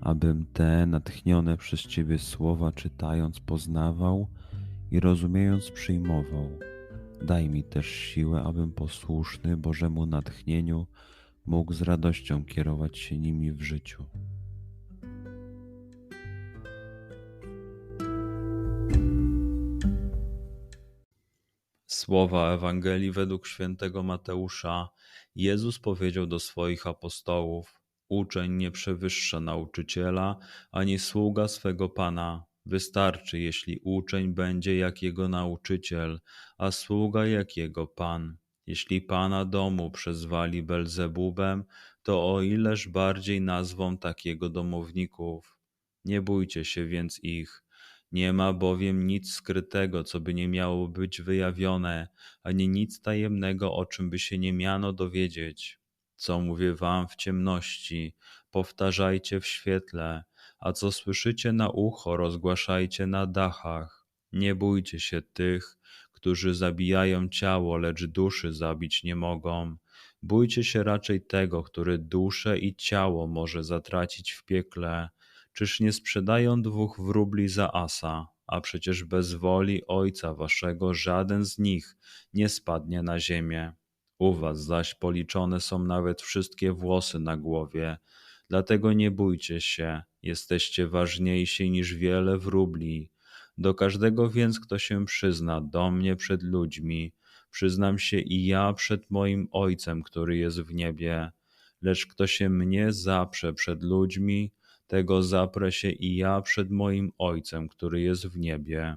abym te natchnione przez Ciebie słowa czytając poznawał i rozumiejąc przyjmował. Daj mi też siłę, abym posłuszny Bożemu natchnieniu mógł z radością kierować się nimi w życiu. Słowa Ewangelii według świętego Mateusza Jezus powiedział do swoich apostołów: Uczeń nie przewyższa nauczyciela, ani sługa swego pana. Wystarczy, jeśli uczeń będzie jak jego nauczyciel, a sługa jak jego pan. Jeśli pana domu przezwali Belzebubem, to o ileż bardziej nazwą takiego domowników. Nie bójcie się więc ich. Nie ma bowiem nic skrytego, co by nie miało być wyjawione, ani nic tajemnego, o czym by się nie miano dowiedzieć co mówię wam w ciemności, powtarzajcie w świetle, a co słyszycie na ucho, rozgłaszajcie na dachach. Nie bójcie się tych, którzy zabijają ciało, lecz duszy zabić nie mogą. Bójcie się raczej tego, który duszę i ciało może zatracić w piekle. Czyż nie sprzedają dwóch wróbli za asa? A przecież bez woli Ojca Waszego żaden z nich nie spadnie na ziemię. U was zaś policzone są nawet wszystkie włosy na głowie. Dlatego nie bójcie się, jesteście ważniejsi niż wiele wróbli. Do każdego więc, kto się przyzna do mnie przed ludźmi, przyznam się i ja przed moim Ojcem, który jest w niebie. Lecz kto się mnie zaprze przed ludźmi, tego zaprę się i ja przed moim Ojcem, który jest w niebie.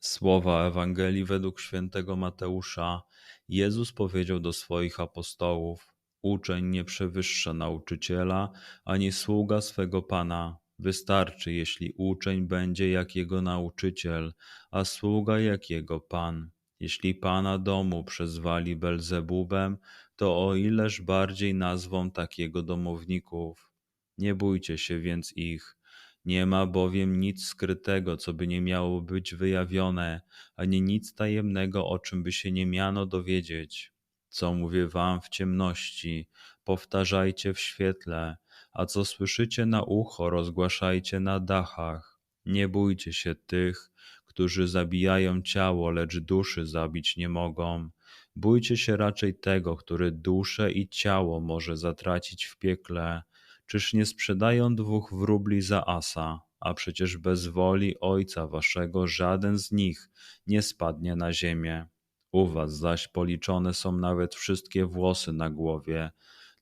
Słowa Ewangelii według świętego Mateusza Jezus powiedział do swoich apostołów: Uczeń nie przewyższa nauczyciela, ani sługa swego pana. Wystarczy, jeśli uczeń będzie jak jego nauczyciel, a sługa jak jego pan. Jeśli pana domu przezwali Belzebubem, to o ileż bardziej nazwą takiego domowników. Nie bójcie się więc ich nie ma bowiem nic skrytego, co by nie miało być wyjawione, ani nic tajemnego, o czym by się nie miano dowiedzieć. Co mówię wam w ciemności, powtarzajcie w świetle, a co słyszycie na ucho, rozgłaszajcie na dachach. Nie bójcie się tych, którzy zabijają ciało, lecz duszy zabić nie mogą. Bójcie się raczej tego, który duszę i ciało może zatracić w piekle. Czyż nie sprzedają dwóch wróbli za asa? A przecież bez woli Ojca Waszego żaden z nich nie spadnie na ziemię. U Was zaś policzone są nawet wszystkie włosy na głowie.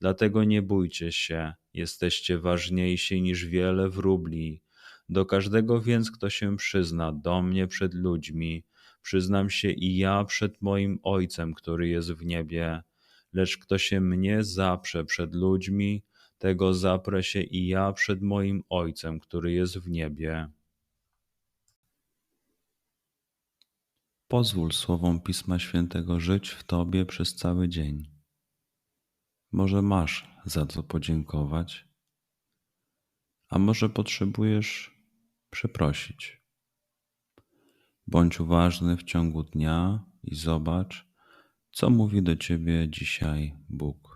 Dlatego nie bójcie się, jesteście ważniejsi niż wiele wróbli. Do każdego więc, kto się przyzna do mnie przed ludźmi, przyznam się i ja przed moim Ojcem, który jest w niebie. Lecz kto się mnie zaprze przed ludźmi, tego zaprę się i ja przed moim Ojcem, który jest w niebie. Pozwól słowom Pisma Świętego żyć w Tobie przez cały dzień. Może masz za co podziękować, a może potrzebujesz przeprosić. Bądź uważny w ciągu dnia i zobacz, co mówi do Ciebie dzisiaj Bóg.